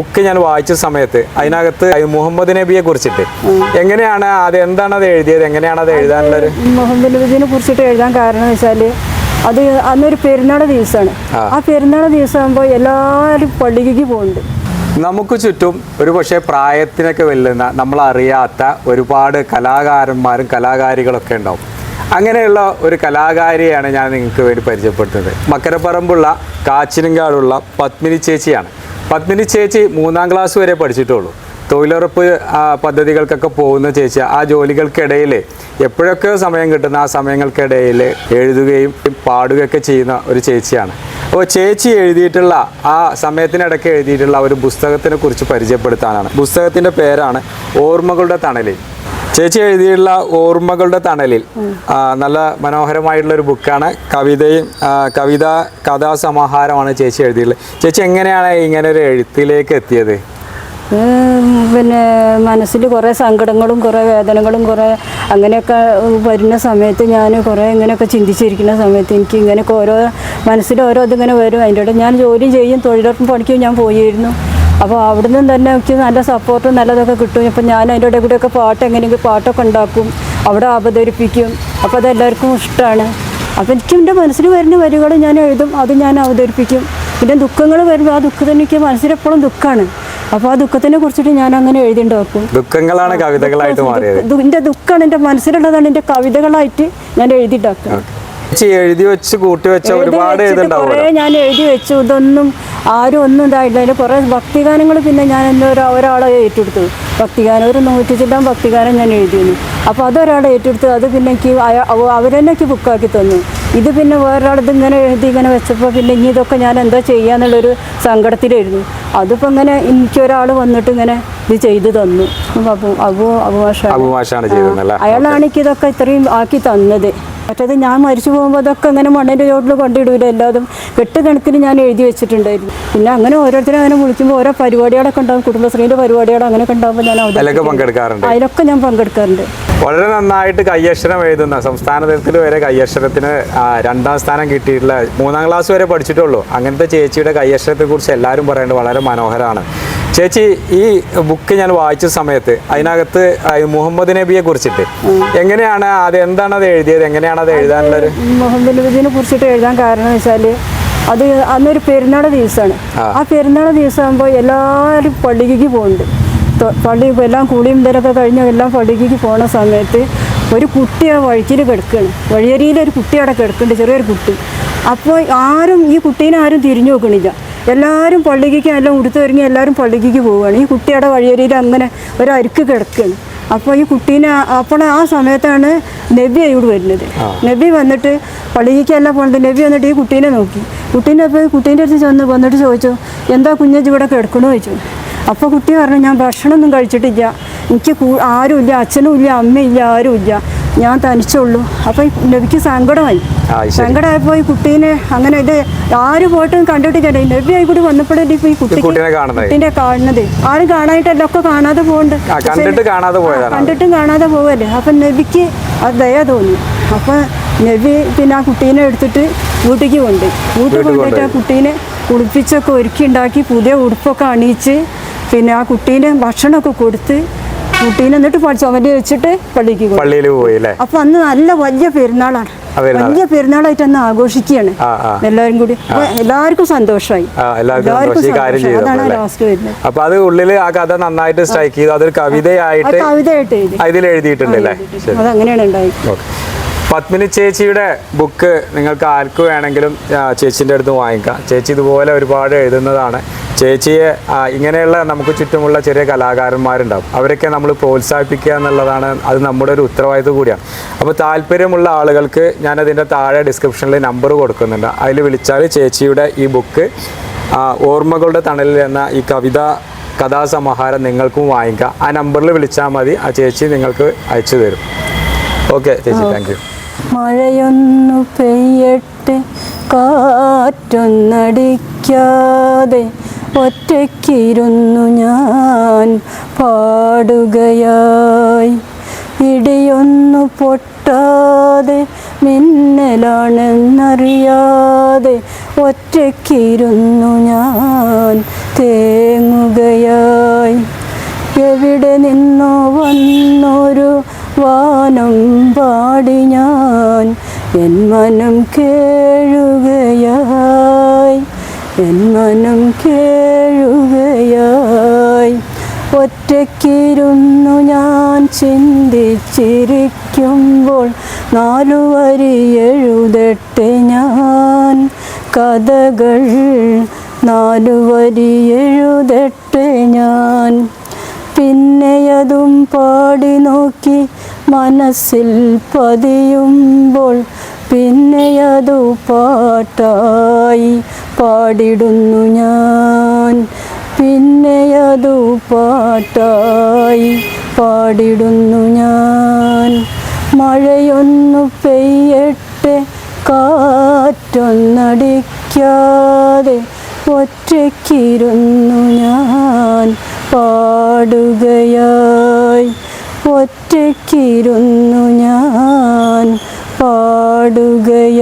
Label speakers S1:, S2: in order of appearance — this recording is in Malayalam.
S1: ബുക്ക് ഞാൻ വായിച്ച സമയത്ത് അതിനകത്ത് മുഹമ്മദ് നബിയെ കുറിച്ചിട്ട്. എങ്ങനെയാണ് അത് എന്താണ് അത് എഴുതിയത്? എങ്ങനെയാണ് അത് എഴുതാനുള്ളത്?
S2: മുഹമ്മദ് നബിനെ കുറിച്ചിട്ട് എഴുതാൻ കാരണം വെച്ചാൽ വെച്ചാൽ അത് അന്നൊരു പെരുന്നാൾ ദിവസമാണ്.
S1: ആ.
S2: ആ പെരുന്നാൾ ദിവസമാകുമ്പോൾ എല്ലാവരും പള്ളിക്ക് പോകുന്നുണ്ട്.
S1: നമുക്ക് ചുറ്റും ഒരു പക്ഷേ പ്രായത്തിനൊക്കെ വെല്ലുന്ന നമ്മൾ അറിയാത്ത ഒരുപാട് കലാകാരന്മാരും കലാകാരികളൊക്കെ ഉണ്ടാവും. അങ്ങനെയുള്ള ഒരു കലാകാരിയാണ് ഞാൻ നിങ്ങൾക്ക് വേണ്ടി പരിചയപ്പെടുത്തുന്നത്. മക്കരപ്പറമ്പുള്ള കാച്ചിനങ്കാടുള്ള പത്മിനി ചേച്ചിയാണ്. പത്മിനി ചേച്ചി മൂന്നാം ക്ലാസ് വരെ പഠിച്ചിട്ടുള്ളൂ. തൊഴിലുറപ്പ് പദ്ധതികൾക്കൊക്കെ പോകുന്ന ചേച്ചി ആ ജോലികൾക്കിടയിൽ എപ്പോഴൊക്കെ സമയം കിട്ടുന്ന ആ സമയങ്ങൾക്കിടയിൽ എഴുതുകയും പാടുകയൊക്കെ ചെയ്യുന്ന ഒരു ചേച്ചിയാണ്. അപ്പോൾ ചേച്ചി എഴുതിയിട്ടുള്ള ആ സമയത്തിനിടയ്ക്ക് എഴുതിയിട്ടുള്ള ഒരു പുസ്തകത്തിനെ കുറിച്ച് പരിചയപ്പെടുത്താനാണ്. പുസ്തകത്തിന്റെ പേരാണ് ഓർമ്മകളുടെ തണലിൽ. ചേച്ചി എഴുതിയുള്ള ഓർമ്മകളുടെ തണലിൽ നല്ല മനോഹരമായിട്ടുള്ള ഒരു ബുക്കാണ്. കവിതയും കവിത കഥാസമാഹാരമാണ് ചേച്ചി എഴുതിയിട്ടുള്ളത്. ചേച്ചി എങ്ങനെയാണ് ഇങ്ങനെ ഒരു എഴുത്തിലേക്ക് എത്തിയത്?
S2: പിന്നെ മനസ്സിൽ കുറേ സങ്കടങ്ങളും കുറേ വേദനകളും കുറേ അങ്ങനെയൊക്കെ വരുന്ന സമയത്ത് ഞാൻ കുറേ ഇങ്ങനെയൊക്കെ ചിന്തിച്ചിരിക്കുന്ന സമയത്ത് എനിക്ക് ഇങ്ങനെയൊക്കെ ഓരോ മനസ്സിൽ ഓരോ ഇതിങ്ങനെ വരും. അതിന്റെ ഇടയിൽ ഞാൻ ജോലി ചെയ്യും തൊഴിലുറപ്പ് പണിക്കും ഞാൻ പോയിരുന്നു. അപ്പോൾ അവിടുന്ന് തന്നെ എനിക്ക് നല്ല സപ്പോർട്ടും നല്ലതൊക്കെ കിട്ടും. അപ്പം ഞാൻ അതിന്റെ ഇടയിൽ കൂടെയൊക്കെ പാട്ട് എങ്ങനെയെങ്കിലും പാട്ടൊക്കെ ഉണ്ടാക്കും അവിടെ അവതരിപ്പിക്കും. അപ്പോൾ അതെല്ലാവർക്കും ഇഷ്ടമാണ് അപ്പോൾ എനിക്ക് എന്റെ മനസ്സിൽ വരുന്ന വരികൾ ഞാൻ എഴുതും അത് ഞാൻ അവതരിപ്പിക്കും. പിന്നെ ദുഃഖങ്ങൾ വരുമ്പോൾ ആ ദുഃഖത്തിന് എനിക്ക് മനസ്സിലെപ്പോഴും ദുഃഖമാണ് അപ്പോൾ ആ ദുഃഖത്തിനെ കുറിച്ചിട്ട് ഞാൻ അങ്ങനെ എഴുതിണ്ടാക്കും.
S1: ദുഃഖങ്ങളാണ് കവിതകളായിട്ട് മാറിയത്.
S2: എന്റെ ദുഃഖമാണ് എന്റെ മനസ്സിലുള്ളതാണ് എന്റെ കവിതകളായിട്ട് ഞാൻ എഴുതിണ്ടാക്കുക.
S1: ചേച്ചി എഴുതി വെച്ച് കൂട്ടി വെച്ച ഒരുപാട്
S2: കുറേ ഞാൻ എഴുതി വെച്ചു. ഇതൊന്നും ആരും ഒന്നും ഇതായിട്ടില്ല. അതിന്റെ കുറേ ഭക്തിഗാനങ്ങൾ പിന്നെ ഞാൻ എന്നെ ഒരു ഒരാളെ ഏറ്റെടുത്തു. ഭക്തിഗാനം ഒരു നൂറ്റി ചില്ലാൻ ഭക്തിഗാനം ഞാൻ എഴുതിയിരുന്നു. അപ്പോൾ അതൊരാളെ ഏറ്റെടുത്തു. അത് പിന്നെ എനിക്ക് അവരെന്നെ എനിക്ക് ബുക്കാക്കി തന്നു. ഇത് പിന്നെ വേറൊരാൾ ഇതിങ്ങനെ എഴുതി ഇങ്ങനെ വെച്ചപ്പോൾ പിന്നെ ഇനി ഇതൊക്കെ ഞാൻ എന്താ ചെയ്യാന്നുള്ളൊരു സങ്കടത്തിലായിരുന്നു. അതിപ്പോൾ ഇങ്ങനെ എനിക്ക് ഒരാൾ വന്നിട്ട് ഇങ്ങനെ ഇത് ചെയ്തു തന്നു. അപ്പോൾ അബു അബുമാഷ അയാളാണ് എനിക്കിതൊക്കെ ഇത്രയും ആക്കി തന്നത്. മറ്റേത് ഞാൻ മരിച്ചു പോകുമ്പോൾ അതൊക്കെ അങ്ങനെ മണ്ണിന്റെ ചോട്ടിൽ കൊണ്ടിടൂല. എല്ലാതും കെട്ടുകണക്കിന് ഞാൻ എഴുതി വെച്ചിട്ടുണ്ടായിരുന്നു. പിന്നെ അങ്ങനെ ഓരോരുത്തരും അങ്ങനെ വിളിക്കുമ്പോൾ ഓരോ പരിപാടികളൊക്കെ ഉണ്ടാവും. കുടുംബശ്രീന്റെ പരിപാടികൾ അങ്ങനെയൊക്കെ ഉണ്ടാകുമ്പോൾ ഞാൻ
S1: അതിലൊക്കെ. പങ്കെടുക്കാറുണ്ട്.
S2: അതിലൊക്കെ ഞാൻ പങ്കെടുക്കാറുണ്ട്.
S1: വളരെ നന്നായിട്ട് കയ്യക്ഷരം എഴുതുന്ന സംസ്ഥാന തലത്തിൽ വരെ കയ്യക്ഷരത്തിന് രണ്ടാം സ്ഥാനം കിട്ടിയിട്ടുള്ള മൂന്നാം ക്ലാസ് വരെ പഠിച്ചിട്ടുള്ളൂ. അങ്ങനത്തെ ചേച്ചിയുടെ കയ്യക്ഷരത്തെ കുറിച്ച് എല്ലാവരും പറയേണ്ടത് വളരെ മനോഹരമാണ്. ചേച്ചി ഈ ബുക്ക് ഞാൻ വായിച്ച സമയത്ത് അതിനകത്ത് മുഹമ്മദ് നബിയെ കുറിച്ചിട്ട് എങ്ങനെയാണ് അത് എന്താണ് അത് എഴുതിയത്? എങ്ങനെയാണ് അത് എഴുതാനുള്ളത്?
S2: മുഹമ്മദ് നബീദിനെ കുറിച്ചിട്ട് എഴുതാൻ കാരണം വെച്ചാൽ അത് അന്നൊരു പെരുന്നാൾ ദിവസമാണ്.
S1: ആ.
S2: പെരുന്നാൾ ദിവസമാകുമ്പോൾ എല്ലാവരും പള്ളിക്ക് പോകുന്നുണ്ട്. പള്ളി എല്ലാം കൂടിയും തരൊക്കെ കഴിഞ്ഞ് എല്ലാം പള്ളിക്ക് പോണ സമയത്ത് ഒരു കുട്ടി ആ വഴിക്കിൽ കിടക്കുകയാണ് വഴിയരിയിൽ ഒരു കുട്ടി അവിടെ കിടക്കുന്നുണ്ട് ചെറിയൊരു കുട്ടി. അപ്പോൾ ആരും ഈ കുട്ടീനെ ആരും തിരിഞ്ഞു നോക്കണില്ല. എല്ലാവരും പള്ളിക്ക് എല്ലാം ഉടുത്തൊരുങ്ങി എല്ലാവരും പള്ളിക്ക് പോവുകയാണ്. ഈ കുട്ടിയുടെ വഴിയരിയിൽ അങ്ങനെ ഒരു അരുക്ക് കിടക്കുകയാണ് അപ്പോൾ ഈ കുട്ടീനെ അപ്പോൾ ആ സമയത്താണ് നബി അയോട് വരുന്നത്. നബി വന്നിട്ട് പള്ളിക്കല്ല പോണത് നബി വന്നിട്ട് ഈ കുട്ടീനെ നോക്കി. കുട്ടീനെ അപ്പോൾ കുട്ടീന്റെ അടുത്ത് ചെന്ന് വന്നിട്ട് ചോദിച്ചു എന്താ കുഞ്ഞജ് ഇവിടെ കിടക്കണോ? ചോദിച്ചു. അപ്പോൾ കുട്ടി പറഞ്ഞു ഞാൻ ഭക്ഷണമൊന്നും കഴിച്ചിട്ടില്ല. എനിക്ക് ആരുമില്ല അച്ഛനും ഇല്ല അമ്മയില്ല ആരുമില്ല. ഞാൻ തനിച്ചുള്ളൂ. അപ്പോൾ ഈ നബിക്ക് സങ്കടമായി.
S1: സങ്കടമായപ്പോ.
S2: സങ്കടമായപ്പോൾ ഈ കുട്ടീനെ അങ്ങനെ ഇത് ആര് പോയിട്ടും കണ്ടിട്ടില്ല. നബി ആയിക്കൂടി ഇപ്പോൾ ഈ കുട്ടിക്ക്
S1: കുട്ടീനെ കാണുന്നത്.
S2: ആരും കാണാനായിട്ടല്ല ഒക്കെ കാണാതെ പോകുന്നുണ്ട്
S1: കണ്ടിട്ട് കാണാതെ
S2: പോവല്ലേ. അപ്പം നബിക്ക് അത് ദയ തോന്നി. അപ്പം നബി പിന്നെ ആ കുട്ടീനെ എടുത്തിട്ട് വീട്ടിലേക്ക് കൊണ്ട് വീട്ടിൽ
S1: കൊണ്ടിട്ട്
S2: കൊണ്ടുപോയിട്ട് ആ കുട്ടീനെ കുളിപ്പിച്ചൊക്കെ ഒരുക്കി ഉണ്ടാക്കി പുതിയ ഉടുപ്പൊക്കെ അണിയിച്ച് പിന്നെ ആ കുട്ടീനെ ഭക്ഷണമൊക്കെ കൊടുത്ത് കുട്ടീനെ എന്നിട്ട് ചുമരി വെച്ചിട്ട് പള്ളിക്ക്
S1: പള്ളിയിൽ പോയി അല്ലേ
S2: അപ്പൊ അന്ന് നല്ല വലിയ പെരുന്നാളാണ്. വലിയ പെരുന്നാളായിട്ട് അന്ന് ആഘോഷിക്കുകയാണ്. എല്ലാവരും കൂടി. എല്ലാവർക്കും സന്തോഷമായി. അതാണ്
S1: ചെയ്തപ്പോൾ
S2: ലാസ്റ്റ് വരുന്നത്.
S1: അപ്പൊ അത് ഉള്ളിൽ ആ കഥ നന്നായിട്ട് സ്ട്രൈക്ക് ചെയ്തു. അതൊരു കവിതയായിട്ട്
S2: കവിതയായിട്ട് എഴുതി.
S1: ഇതിൽ എഴുതിയിട്ടുണ്ട് അല്ലേ? ശരി.
S2: അതങ്ങനെയാണ് ഉണ്ടായി.
S1: ഓക്കെ. പത്മിനി ചേച്ചിയുടെ ബുക്ക് നിങ്ങൾക്ക് ആർക്ക് വേണമെങ്കിലും ചേച്ചിന്റെ അടുത്ത് വാങ്ങിക്കാം. ചേച്ചി ഇതുപോലെ ഒരുപാട് എഴുതുന്നതാണ്. ചേച്ചിയെ ഇങ്ങനെയുള്ള നമുക്ക് ചുറ്റുമുള്ള ചെറിയ കലാകാരന്മാരുണ്ടാവും. അവരൊക്കെ നമ്മൾ പ്രോത്സാഹിപ്പിക്കുക എന്നുള്ളതാണ് അത് നമ്മുടെ ഒരു ഉത്തരവാദിത്വം കൂടിയാണ്. അപ്പോൾ താല്പര്യമുള്ള ആളുകൾക്ക് ഞാനതിന്റെ താഴെ ഡിസ്ക്രിപ്ഷനിൽ നമ്പർ കൊടുക്കുന്നുണ്ട്. അതിൽ വിളിച്ചാൽ ചേച്ചിയുടെ ഈ ബുക്ക് ഓർമ്മകളുടെ തണലിൽ എന്ന ഈ കവിത കഥാസമാഹാരം നിങ്ങൾക്കും വാങ്ങിക്കാം. ആ നമ്പറിൽ വിളിച്ചാൽ മതി. ആ ചേച്ചി നിങ്ങൾക്ക് അയച്ചു തരും. ഓക്കെ ചേച്ചി താങ്ക് യു.
S2: മഴയൊന്നു പെയ്യട്ടെ കാറ്റൊന്നടിക്കാതെ ഒറ്റയ്ക്കിരുന്നു ഞാൻ പാടുകയായി. ഇടിയൊന്നു പൊട്ടാതെ മിന്നലാണെന്നറിയാതെ ഒറ്റയ്ക്കിരുന്നു ഞാൻ തേങ്ങുകയായി. എവിടെ നിന്നോ വന്നൊരു ഗാനം പാടി ഞാൻ. എൻ മനം കേഴുകയായി. എൻ മനം കേഴുകയായി. ഒറ്റയ്ക്കിരുന്നു ഞാൻ ചിന്തിച്ചിരിക്കുമ്പോൾ നാലു വരി എഴുതട്ടെ ഞാൻ. കഥകൾ നാലു വരി എഴുതട്ടെ ഞാൻ. പിന്നെയതും പാടി നോക്കി മനസ്സിൽ പതിയുമ്പോൾ പിന്നെയതു പാട്ടായി പാടിടുന്നു ഞാൻ. പിന്നെയതു പാട്ടായി പാടിടുന്നു ഞാൻ. മഴയൊന്നു പെയ്യട്ടെ കാറ്റൊന്നടിക്കാതെ ഒറ്റയ്ക്കിരുന്നു ഞാൻ പാടുകയായി. ഒറ്റയ്ക്കിരുന്നു ഞാൻ പാടുകയായി